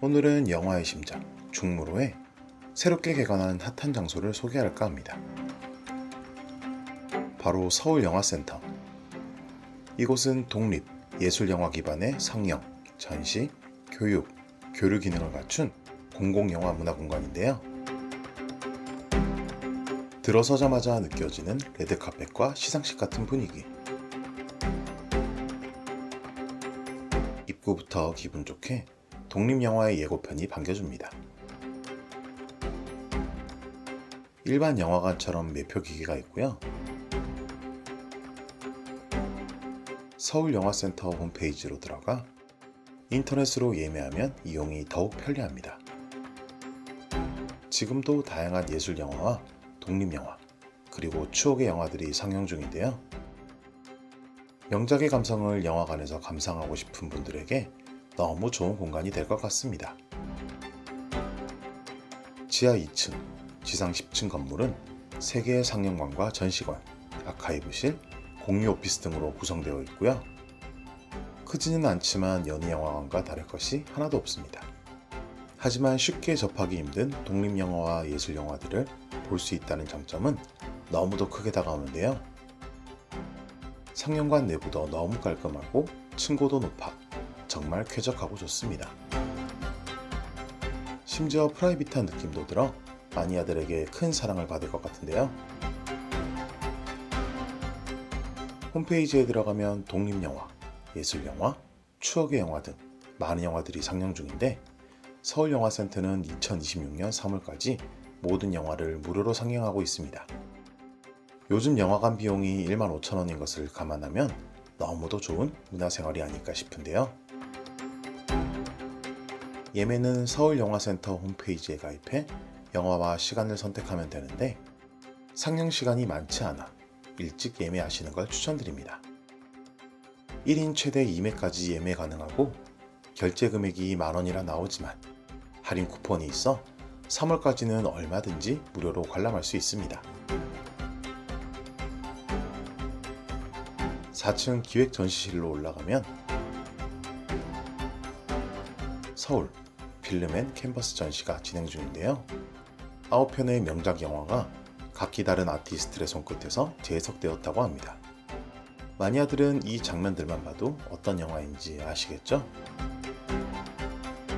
오늘은 영화의 심장, 중무로에 새롭게 개관한 핫한 장소를 소개할까 합니다. 바로 서울영화센터. 이곳은 독립, 예술영화 기반의 상영, 전시, 교육, 교류 기능을 갖춘 공공영화 문화공간인데요. 들어서자마자 느껴지는 레드카펫과 시상식 같은 분위기. 입구부터 기분 좋게 독립영화의 예고편이 반겨줍니다. 일반 영화관처럼 매표 기계가 있고요. 서울영화센터 홈페이지로 들어가 인터넷으로 예매하면 이용이 더욱 편리합니다. 지금도 다양한 예술 영화와 독립 영화, 그리고 추억의 영화들이 상영 중인데요. 명작의 감성을 영화관에서 감상하고 싶은 분들에게 너무 좋은 공간이 될 것 같습니다. 지하 2층, 지상 10층 건물은 3개의 상영관과 전시관, 아카이브실, 공유 오피스 등으로 구성되어 있고요. 크지는 않지만 연희영화관과 다를 것이 하나도 없습니다. 하지만 쉽게 접하기 힘든 독립영화와 예술영화들을 볼 수 있다는 장점은 너무도 크게 다가오는데요. 상영관 내부도 너무 깔끔하고 층고도 높아 정말 쾌적하고 좋습니다. 심지어 프라이빗한 느낌도 들어 마니아들에게 큰 사랑을 받을 것 같은데요. 홈페이지에 들어가면 독립영화, 예술영화, 추억의 영화 등 많은 영화들이 상영 중인데 서울영화센터는 2026년 3월까지 모든 영화를 무료로 상영하고 있습니다. 요즘 영화관 비용이 1만 5천 원인 것을 감안하면 너무도 좋은 문화생활이 아닐까 싶은데요. 예매는 서울영화센터 홈페이지에 가입해 영화와 시간을 선택하면 되는데 상영 시간이 많지 않아 일찍 예매하시는 걸 추천드립니다. 1인 최대 2매까지 예매 가능하고 결제 금액이 만원이라 나오지만 할인 쿠폰이 있어 3월까지는 얼마든지 무료로 관람할 수 있습니다. 4층 기획 전시실로 올라가면 서울 필름앤 캔버스 전시가 진행 중인데요. 9편의 명작 영화가 각기 다른 아티스트의 손끝에서 재해석되었다고 합니다. 마니아들은 이 장면들만 봐도 어떤 영화인지 아시겠죠?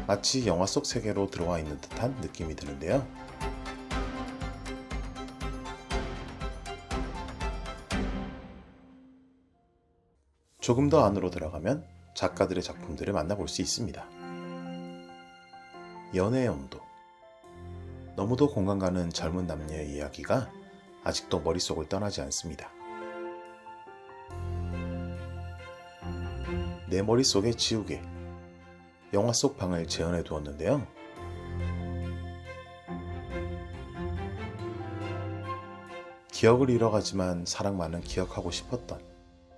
마치 영화 속 세계로 들어와 있는 듯한 느낌이 드는데요. 조금 더 안으로 들어가면 작가들의 작품들을 만나볼 수 있습니다. 연애의 온도. 너무도 공감 가는 젊은 남녀의 이야기가 아직도 머릿속을 떠나지 않습니다. 내 머릿속에 지우개. 영화 속 방을 재현해 두었는데요. 기억을 잃어가지만 사랑만은 기억하고 싶었던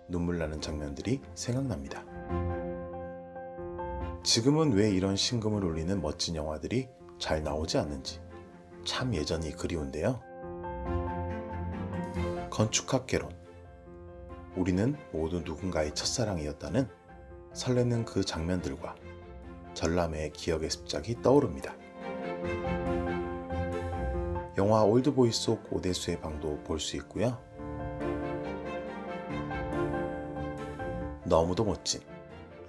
눈물 나는 장면들이 생각납니다. 지금은 왜 이런 신금을 울리는 멋진 영화들이 잘 나오지 않는지 참 예전이 그리운데요. 건축학 개론. 우리는 모두 누군가의 첫사랑이었다는 설레는 그 장면들과 전람회의 기억의 습작이 떠오릅니다. 영화 올드보이 속 오대수의 방도 볼 수 있고요. 너무도 멋진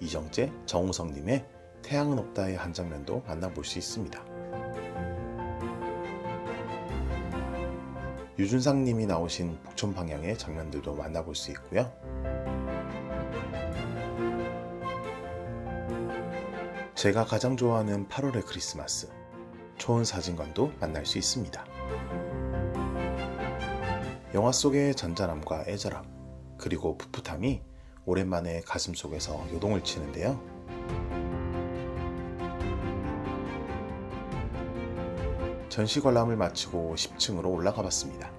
이정재, 정우성님의 태양은 없다의 한 장면도 만나볼 수 있습니다. 유준상님이 나오신 북촌 방향의 장면들도 만나볼 수 있고요. 제가 가장 좋아하는 8월의 크리스마스, 초원 사진관도 만날 수 있습니다. 영화 속의 잔잔함과 애절함, 그리고 풋풋함이 오랜만에 가슴 속에서 요동을 치는데요. 전시 관람을 마치고 10층으로 올라가 봤습니다.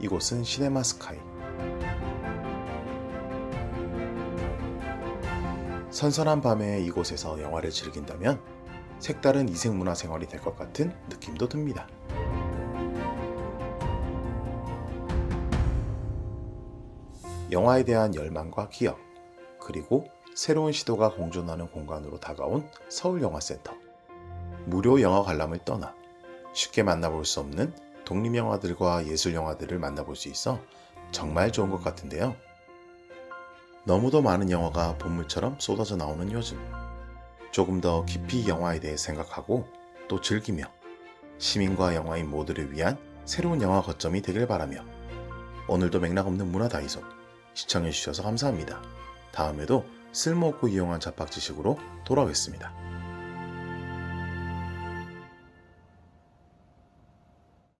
이곳은 시네마 스카이. 선선한 밤에 이곳에서 영화를 즐긴다면 색다른 이색 문화 생활이 될 것 같은 느낌도 듭니다. 영화에 대한 열망과 기억, 그리고 새로운 시도가 공존하는 공간으로 다가온 서울영화센터. 무료 영화 관람을 떠나 쉽게 만나볼 수 없는 독립영화들과 예술영화들을 만나볼 수 있어 정말 좋은 것 같은데요. 너무도 많은 영화가 본물처럼 쏟아져 나오는 요즘. 조금 더 깊이 영화에 대해 생각하고 또 즐기며 시민과 영화인 모두를 위한 새로운 영화 거점이 되길 바라며 오늘도 맥락 없는 문화 다이소 시청해주셔서 감사합니다. 다음에도 쓸모없고 이용한 잡박 지식으로 돌아오겠습니다.